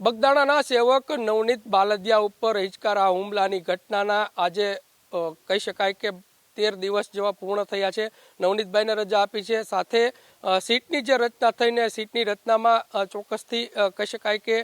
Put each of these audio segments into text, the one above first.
બગદાણાના સેવક નવનીત બાલદિયા ઉપર હિચકારા હુમલાની ઘટનાના આજે કહી શકાય કે તેર દિવસ જેવા પૂર્ણ થયા છે. નવનીતભાઈને રજા આપી છે. સાથે સીટની જે રચના થઈને સીટની રચનામાં ચોક્કસથી કહી શકાય કે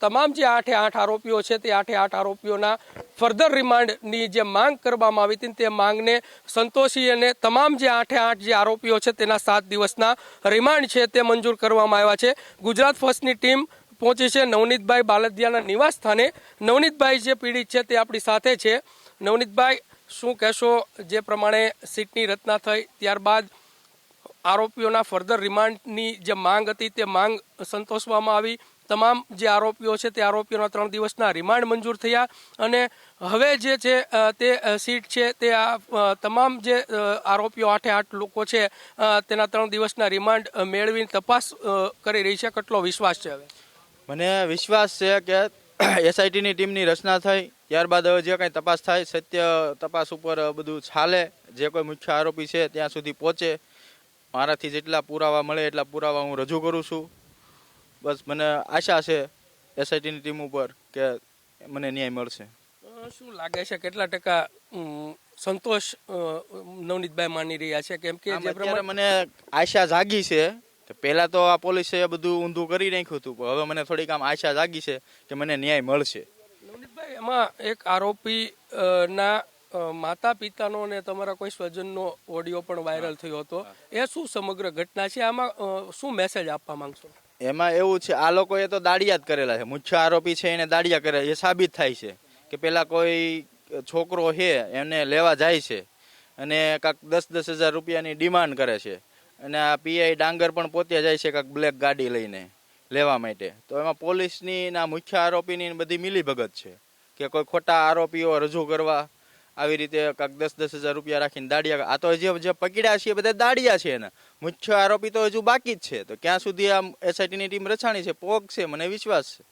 તમામ જે આઠે આઠ આરોપીઓ છે તે આઠે આઠ આરોપીઓના ફર્ધર રિમાન્ડની જે માંગ કરવામાં આવી હતી તે માંગને સંતોષી અને તમામ જે આઠે આઠ જે આરોપીઓ છે તેના સાત દિવસના રિમાન્ડ છે તે મંજૂર કરવામાં આવ્યા છે. ગુજરાત ફર્સ્ટની ટીમ પહોંચી છે નવનીતભાઈ બાલદિયાના નિવાસ સ્થાને. નવનીતભાઈ જે પીડિત છે તે આપણી સાથે છે. નવનીતભાઈ, શું કહેશો જે પ્રમાણે સીટની રચના થઈ, ત્યારબાદ આરોપીઓના ફર્ધર રિમાન્ડની જે માંગ હતી તે માંગ સંતોષવામાં આવી. તમામ જે આરોપીઓ છે તે આરોપીઓના ત્રણ દિવસના રિમાન્ડ મંજૂર થયા અને હવે જે છે તે સીટ છે તે આ તમામ જે આરોપીઓ આઠે આઠ લોકો છે તેના ત્રણ દિવસના રિમાન્ડ મેળવીને તપાસ કરી રહી છે. કેટલો વિશ્વાસ છે હવે? મને વિશ્વાસ છે કે એસઆઈટીની ટીમની રચના થઈ ત્યારબાદ હવે જે કંઈ તપાસ થાય સત્ય તપાસ ઉપર બધું ચાલે જે કોઈ મુખ્ય આરોપી છે ત્યાં સુધી પહોંચે. મારાથી જેટલા પુરાવા મળે એટલા પુરાવા હું રજૂ કરું છું. બસ મને આશા છે એસઆઈટીની ટીમ ઉપર કે મને ન્યાય મળશે. શું લાગે છે કેટલા ટકા સંતોષ નવનીતભાઈ માની રહ્યા છે? કેમ કે મને આશા જાગી છે કે પહેલા તો આ પોલીસે બધું ઊંધું કરી નાખ્યું હતું પણ હવે મને થોડીક આમ આશા જાગી છે કે મને ન્યાય મળશે. નવનીતભાઈ એમાં એક આરોપી ના માતા પિતાનો અને તમારા કોઈ સ્વજનનો ઓડિયો પણ વાયરલ થયો હતો. એ શું સમગ્ર ઘટના છે? આમાં શું મેસેજ આપવા માંગશો? એમાં એવું છે આ લોકોએ તો દાડિયા જ કરેલા છે. મુખ્ય આરોપી છે એને દાડિયા કરેલા એ સાબિત થાય છે કે પેલા કોઈ છોકરો છે એને લેવા જાય છે અને કાંક દસ દસ હજાર રૂપિયાની ડિમાન્ડ કરે છે. અને આ પીઆઈ ડાંગર પણ પોતે જાય છે કાંક બ્લેક ગાડી લઈને લેવા માટે. તો એમાં પોલીસની ના મુખ્ય આરોપીની બધી મિલીભગત છે. કે કોઈ ખોટા આરોપીઓ રજૂ કરવા આવી રીતે કાંક દસ દસ હજાર રૂપિયા રાખીને દાડિયા આ તો જે જે પકડ્યા છે બધા દાડિયા છે એના. મુખ્ય આરોપી તો હજુ બાકી જ છે. તો ક્યાં સુધી આમ એસઆઈટીની ટીમ રચાણી છે? પોગ છે, મને વિશ્વાસ છે.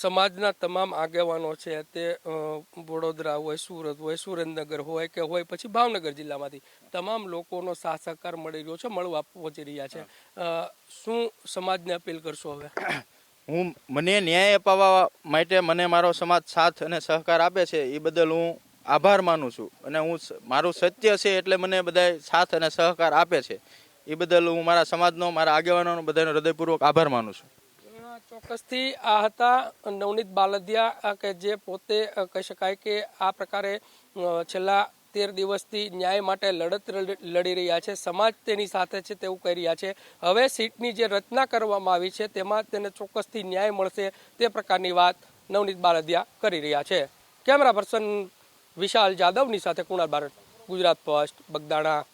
સમાજના તમામ આગેવાનો છે, તે વડોદરા હોય, સુરત હોય, સુરેન્દ્રનગર હોય કે હોય, પછી ભાવનગર જિલ્લામાંથી તમામ લોકોનો સાથ સહકાર મળી રહ્યો છે, મળવા પહોંચી રહ્યા છે. શું સમાજને અપીલ કરશો હવે? હું, મને ન્યાય અપાવવા માટે મને મારો સમાજ સાથ અને સહકાર આપે છે, એ બદલ હું આભાર માનું છું. અને હું મારું સત્ય છે એટલે મને બધા સાથ અને સહકાર આપે છે. એ બદલ હું મારા સમાજનો, મારા આગેવાનોનો બધાનો હૃદયપૂર્વક આભાર માનું છું. ચોક્કસથી આ હતા નવનીત બાલદિયા કે જે પોતે કહી શકાય કે આ પ્રકારે છેલ્લા તેર દિવસથી ન્યાય માટે લડત લડ- રહ્યા છે, સમાજ તેની સાથે છે તેવું કહી રહ્યા છે. હવે સીટની જે રચના કરવામાં આવી છે, તેમાં તેને ચોક્કસથી ન્યાય મળશે તે પ્રકારની વાત નવનીત બાલદિયા કરી રહ્યા છે. કેમેરા પર્સન વિશાલ જાદવની સાથે કુણાલ બારડ, ગુજરાત ફર્સ્ટ બગદાણા.